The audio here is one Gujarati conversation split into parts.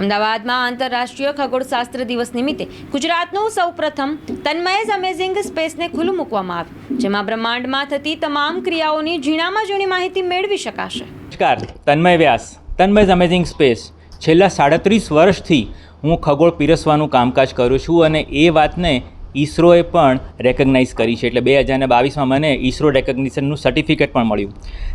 અમદાવાદમાં આંતરરાષ્ટ્રીય ખગોળશાસ્ત્ર દિવસ નિમિત્તે ગુજરાતનું સૌપ્રથમ તન્મયઝ અમેઝિંગ સ્પેસને ખુલ્લું મૂકવામાં આવ્યું, જેમાં બ્રહ્માંડમાં થતી તમામ ક્રિયાઓની ઝીણામાં ઝીણી માહિતી મેળવી શકાશે. નમસ્કાર, તન્મય વ્યાસ તન્મયઝ અમેઝિંગ સ્પેસ. છેલ્લા સાડત્રીસ વર્ષથી હું ખગોળ પીરસવાનું કામકાજ કરું છું અને એ વાતને ઈસરોએ પણ રેકગ્નાઇઝ કરી છે. એટલે બે હજાર ને બાવીસમાં મને ઈસરો રેકગ્નિશનનું સર્ટિફિકેટ પણ મળ્યું.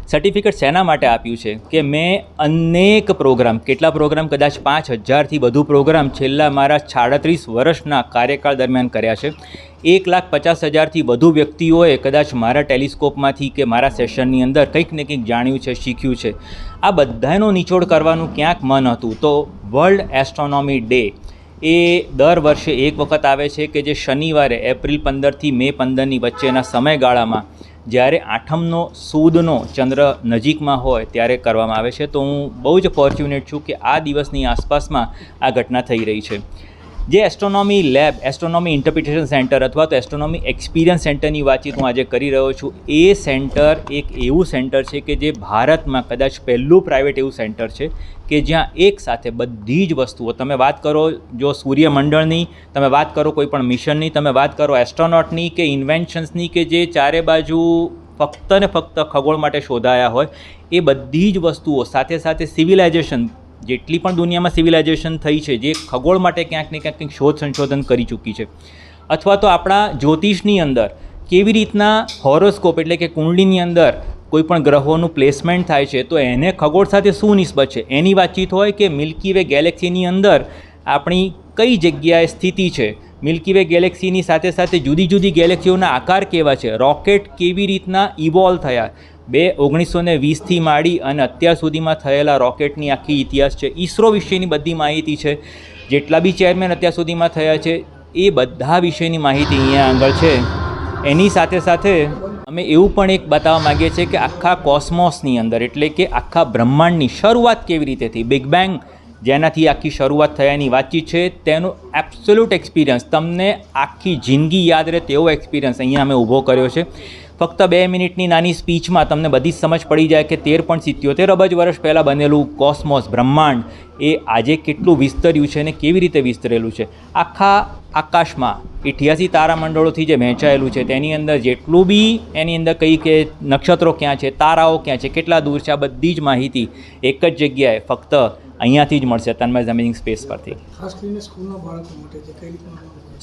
સર્ટિફિકેટ શેના માટે આપ્યું છે? કે મેં અનેક પ્રોગ્રામ કેટલા પ્રોગ્રામ કદાચ પાંચ હજારથી વધુ પ્રોગ્રામ છેલ્લા મારા સાડત્રીસ વર્ષના કાર્યકાળ દરમિયાન કર્યા છે. એક લાખ પચાસ હજારથી વધુ વ્યક્તિઓએ કદાચ મારા ટેલિસ્કોપમાંથી કે મારા સેશનની અંદર કંઈક ને કંઈક જાણ્યું છે, શીખ્યું છે. આ બધાનો નિચોડ કરવાનું ક્યાંક મન હતું. તો વર્લ્ડ એસ્ટ્રોનોમી ડે એ દર વર્ષે એક વખત આવે છે કે જે શનિવારે, એપ્રિલ પંદરથી મે પંદરની વચ્ચેના સમયગાળામાં જ્યારે આઠમનો, સૂદનો ચંદ્ર નજીકમાં હોય ત્યારે કરવામાં આવે છે. તો હું બહુ જ ફોર્ચ્યુનેટ છું કે આ દિવસની આસપાસમાં આ ઘટના થઈ રહી છે. જે astronomy lab astronomy interpretation centre અથવા તો એસ્ટ્રોનોમી એક્સપિરિયન્સ સેન્ટરની વાતચીત હું આજે કરી રહ્યો છું, એ સેન્ટર એક એવું સેન્ટર છે કે જે ભારતમાં કદાચ પહેલું પ્રાઇવેટ એવું સેન્ટર છે કે જ્યાં એક સાથે બધી જ વસ્તુઓ, તમે વાત કરો જો સૂર્યમંડળની, તમે વાત કરો કોઈ પણ મિશનની, તમે વાત કરો એસ્ટ્રોનોટની કે ઇન્વેન્શન્સની કે જે ચારે બાજુ ફક્ત ને ફક્ત ખગોળ માટે શોધાયા હોય, એ બધી જ વસ્તુઓ સાથે સાથે સિવિલાઇઝેશન જેટલી પણ દુનિયામાં સિવિલાઇઝેશન થઈ છે, જે ખગોળ માટે ક્યાંક ને ક્યાંક કંઈક શોધ સંશોધન કરી ચૂકી છે. અથવા તો આપણા જ્યોતિષની અંદર કેવી રીતના હોરોસ્કોપ એટલે કે કુંડલીની અંદર કોઈ પણ ગ્રહોનું પ્લેસમેન્ટ થાય છે, તો એને ખગોળ સાથે શું નિસ્બત છે? એની વાતચીત હોય કે મિલ્કી વે ગેલેક્સીની અંદર આપણી કઈ જગ્યાએ સ્થિતિ છે? મિલ્કી વે ગેલેક્સીની સાથે સાથે જુદી જુદી ગેલેક્સીઓના આકાર કેવા છે? રોકેટ કેવી રીતના ઇવોલ્વ થયા? બે ઓગણીસો ને વીસથી માંડી અને અત્યાર સુધીમાં થયેલા રોકેટની આખી ઇતિહાસ છે. ઈસરો વિશેની બધી માહિતી છે. જેટલા બી ચેરમેન અત્યાર સુધીમાં થયા છે, એ બધા વિશેની માહિતી અહીંયા આગળ છે. એની સાથે સાથે અમે એવું પણ એક બતાવવા માગીએ છીએ કે આખા કોસ્મોસની અંદર, એટલે કે આખા બ્રહ્માંડની શરૂઆત કેવી રીતે થઈ? બિગ બેંગ જેનાથી આખી શરૂઆત થયાની વાતચીત છે. તેનો એબ્સોલ્યુટ એક્સપિરિયન્સ તમને આખી જિંદગી યાદ રહે તેવો એક્સપિરિયન્સ અહીંયા અમે ઊભો કર્યો છે. ફક્ત બે મિનિટની નાની સ્પીચમાં તમને બધી જ સમજ પડી જાય કે તેર પોઈન્ટ સિત્યોતેર અબજ વર્ષ પહેલાં બનેલું કોસ્મોસ બ્રહ્માંડ એ આજે કેટલું વિસ્તર્યું છે અને કેવી રીતે વિસ્તરેલું છે. આખા આકાશમાં ઇઠ્યાસી તારામંડળોથી જે વહેંચાયેલું છે તેની અંદર જેટલું બી એની અંદર કઈ કે નક્ષત્રો ક્યાં છે, તારાઓ ક્યાં છે, કેટલા દૂર છે, આ બધી જ માહિતી એક જ જગ્યાએ ફક્ત અહીંયાથી જ મળશે તન્મય અમેઝિંગ સ્પેસ પરથી.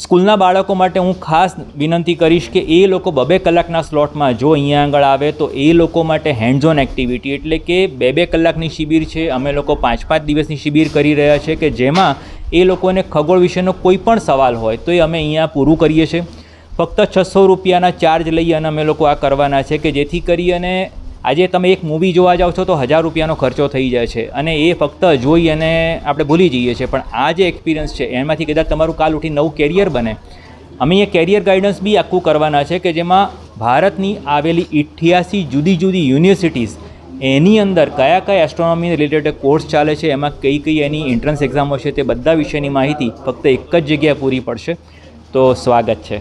સ્કૂલના બાળકો માટે હું ખાસ વિનંતી કરીશ કે એ લોકો બબે કલાકના સ્લોટમાં જો અહીંયા આગળ આવે તો એ લોકો માટે હેન્ડઝોન ઓન એક્ટિવિટી એટલે કે બે બે કલાકની શિબિર છે. અમે લોકો પાંચ પાંચ દિવસની શિબિર કરી રહ્યા છે કે જેમાં એ લોકોને ખગોળ વિશેનો કોઈ પણ સવાલ હોય તો એ અમે અહીંયા પૂરું કરીએ છીએ. ફક્ત છસો રૂપિયાના ચાર્જ લઈ અને અમે લોકો આ કરવાના છે કે જેથી કરી અને આજે તમે એક મૂવી જોવા જાઓ છો તો હજાર રૂપિયાનો ખર્ચો થઈ જાય છે અને એ ફક્ત જોઈ અને આપણે ભૂલી જઈએ છીએ. પણ આ જે એક્સપિરિયન્સ છે, એમાંથી કદાચ તમારું કાલ ઉઠી નવું કેરિયર બને. અમે એ કેરિયર ગાઈડન્સ બી આખું કરવાના છે કે જેમાં ભારતની આવેલી ઇઠ્યાસી જુદી જુદી યુનિવર્સિટીઝ એની અંદર કયા કયા એસ્ટ્રોનોમી રિલેટેડ કોર્સ ચાલે છે, એમાં કઈ કઈ એની એન્ટ્રન્સ એક્ઝામ છે તે બધા વિશેની માહિતી ફક્ત એક જ જગ્યાએ પૂરી પડશે. તો સ્વાગત છે.